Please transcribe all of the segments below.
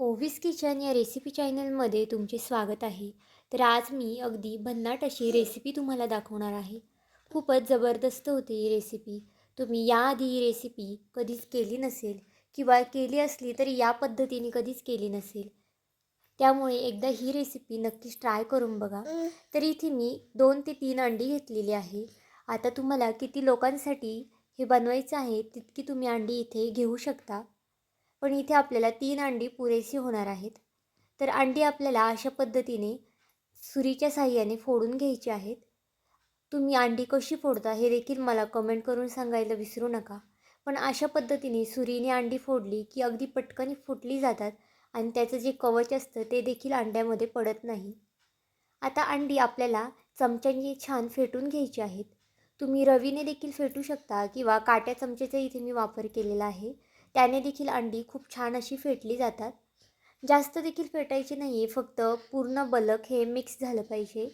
ओवीस kitchen या recipe चॅनलमध्ये तुमचे स्वागत आहे. तर आज मी अगदी भन्नाट अशी रेसिपी तुम्हाला दाखवणार आहे. खूपच जबरदस्त होती ही रेसिपी. तुम्ही याआधी ही रेसिपी कधीच केली नसेल किंवा केली असली तरी या पद्धतीने कधीच केली नसेल. त्यामुळे एकदा ही रेसिपी नक्कीच ट्राय करून बघा. तर इथे मी दोन ते तीन अंडी घेतलेली आहे. आता तुम्हाला किती लोकांसाठी हे बनवायचं आहे तितकी तुम्ही अंडी इथे घेऊ शकता. पण इथे आपल्याला तीन अंडी पुरेशी होणार आहेत. तर अंडी आपल्याला अशा पद्धतीने सुरीच्या साह्याने फोडून घ्यायची आहेत. तुम्ही अंडी कशी फोडता हे देखील मला कमेंट करून सांगायला विसरू नका. पण अशा पद्धतीने सुरीने अंडी फोडली की अगदी पटकन फुटली जातात आणि त्याचं जे कवच असतं ते देखील अंड्यामध्ये पडत नाही. आता अंडी आपल्याला चमच्यांनी छान फेटून घ्यायची आहेत. तुम्ही रवीने देखील फेटू शकता किंवा काट्या चमच्याचा इथे मी वापर केलेला आहे. त्याने देखील अंडी खूप छान अशी फेटली जातात. जास्त देखील फेटायची नाही आहे फक्त पूर्ण बलक हे मिक्स झालं पाहिजे.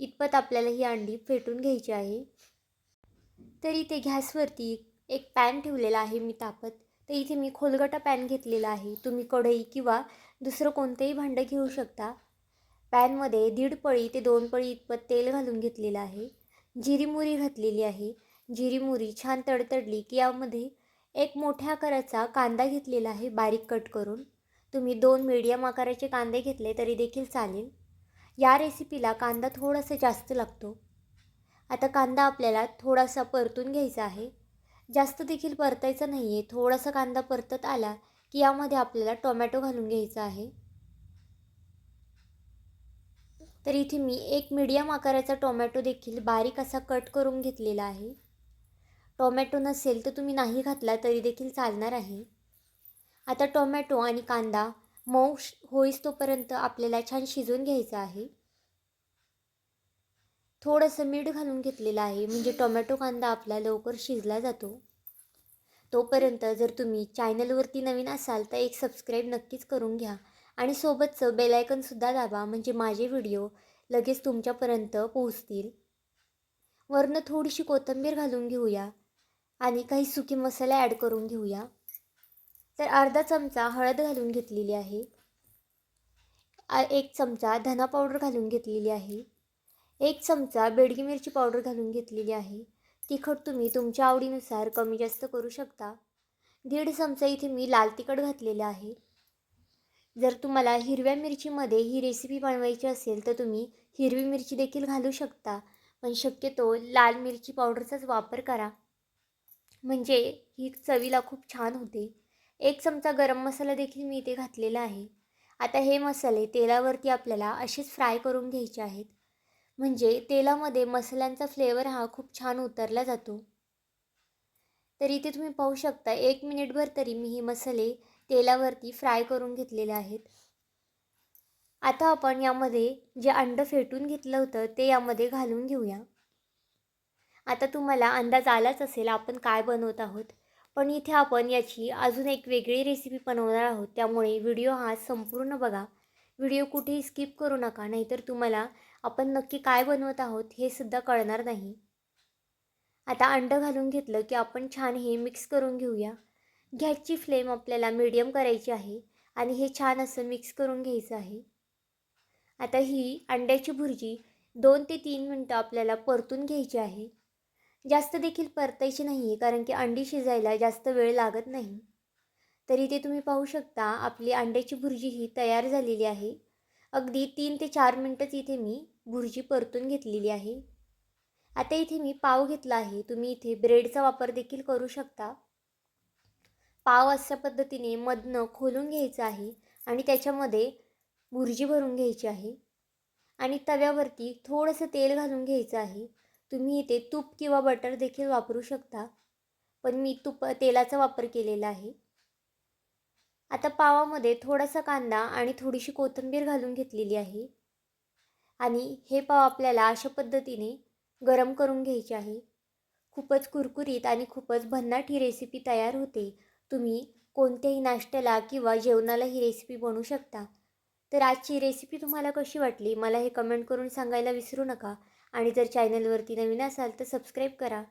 इतपत आपल्याला ही अंडी फेटून घ्यायची आहे. तर इथे गॅसवरती एक पॅन ठेवलेला आहे मी तापत. तर इथे मी खोलगटा पॅन घेतलेला आहे. तुम्ही कढई किंवा दुसरं कोणतंही भांडं घेऊ शकता. पॅनमध्ये दीड पळी ते दोन पळी इतपत तेल घालून घेतलेलं आहे. जिरी घातलेली आहे. जिरी छान तडतडली की यामध्ये एक मोठ्या आकाराचा कांदा घेतलेला आहे बारीक कट करून. तुम्ही दोन मीडियम आकाराचे कांदे घेतले तरी देखील चालेल. या रेसिपीला कांदा थोडासा जास्त लागतो. आता कांदा आपल्याला थोडासा परतून घ्यायचा आहे. जास्त देखील परतायचा नाही आहे थोडासा कांदा परतत आला की यामध्ये आपल्याला टोमॅटो घालून घ्यायचा आहे. तर इथे मी एक मीडियम आकाराचा टोमॅटो देखील बारीक असा कट करून घेतलेला आहे. टोमॅटो नसेल तर तुम्ही नाही घातला तरी देखील चालणार आहे. आता टोमॅटो आणि कांदा मऊ होईस तोपर्यंत आपल्याला छान शिजवून घ्यायचं आहे. थोडंसं मीठ घालून घेतलेलं आहे म्हणजे टोमॅटो कांदा आपला लवकर शिजला जातो. तोपर्यंत जर तुम्ही चॅनलवरती नवीन असाल तर एक सबस्क्राईब नक्कीच करून घ्या आणि सोबतचं बेलायकनसुद्धा दाबा म्हणजे माझे व्हिडिओ लगेच तुमच्यापर्यंत पोहोचतील. वरनं थोडीशी कोथिंबीर घालून घेऊया. आणि काही सुके मसाले ॲड करून घेऊया. तर अर्धा चमचा हळद घालून घेतलेली आहे. एक चमचा धना पावडर घालून घेतलेली आहे. एक चमचा बेडगी मिरची पावडर घालून घेतलेली आहे. तिखट तुम्ही तुमच्या आवडीनुसार कमी जास्त करू शकता. दीड चमचा इथे मी लाल तिखट घातलेलं आहे. जर तुम्हाला हिरव्या मिरचीमध्ये ही रेसिपी बनवायची असेल तर तुम्ही हिरवी मिरची देखील घालू शकता. पण शक्यतो लाल मिरची पावडरचाच वापर करा. म्हणजे ही चवीला खूप छान होते. एक चमचा गरम मसाला देखील मी इथे घातलेला आहे. आता हे मसाले तेलावरती आपल्याला असेच फ्राय करून घ्यायचे आहेत. म्हणजे तेलामध्ये मसाल्यांचा फ्लेवर हा खूप छान उतरला जातो. तर इथे तुम्ही पाहू शकता एक मिनिटभर तरी मी हे मसाले तेलावरती फ्राय करून घेतलेले आहेत. आता आपण यामध्ये जे अंडं फेटून घेतलं होतं ते यामध्ये घालून घेऊया. आता तुम्हाला अंदाज आलाच असेल आपण काय बनवत आहोत. पण इथे आपण याची अजून एक वेगळी रेसिपी बनवणार आहोत. त्यामुळे व्हिडिओ हा संपूर्ण बघा. व्हिडिओ कुठेही स्किप करू नका नाहीतर तुम्हाला आपण नक्की काय बनवत आहोत हे सुद्धा कळणार नाही. आता अंडं घालून घेतलं की आपण छान हे मिक्स करून घेऊया. गॅसची फ्लेम आपल्याला मीडियम करायची आहे आणि हे छान असं मिक्स करून घ्यायचं आहे. आता ही अंड्याची भुर्जी दोन ते तीन मिनटं आपल्याला परतून घ्यायची आहे. जास्त देखील परतायची नाही आहे कारण की अंडी शिजायला जास्त वेळ लागत नाही. तरी ते तुम्ही पाहू शकता आपली अंड्याची भुर्जी ही तयार झालेली आहे. अगदी तीन ते चार मिनटंच इथे मी भुर्जी परतून घेतलेली आहे. आता इथे मी पाव घेतला आहे. तुम्ही इथे ब्रेडचा वापर देखील करू शकता. पाव अशा पद्धतीने मधनं खोलून घ्यायचं आहे आणि त्याच्यामध्ये भुर्जी भरून घ्यायची आहे. आणि तव्यावरती थोडंसं तेल घालून घ्यायचं आहे. तुम्ही इथे तूप किंवा बटर देखील वापरू शकता पण मी तुप तेलाचा वापर केलेला आहे. आता पावामध्ये थोडासा कांदा आणि थोडीशी कोथिंबीर घालून घेतलेली आहे. आणि हे पाव आपल्याला अशा पद्धतीने गरम करून घ्यायचे आहे. खूपच कुरकुरीत आणि खूपच भन्नाट ही रेसिपी तयार होते. तुम्ही कोणत्याही नाश्त्याला किंवा जेवणाला ही रेसिपी बनवू शकता. तर आजची रेसिपी तुम्हाला कशी वाटली? मला हे कमेंट करून सांगायला विसरू नका. आणि जर चॅनलवरती नवीन असाल तर सबस्क्राईब करा.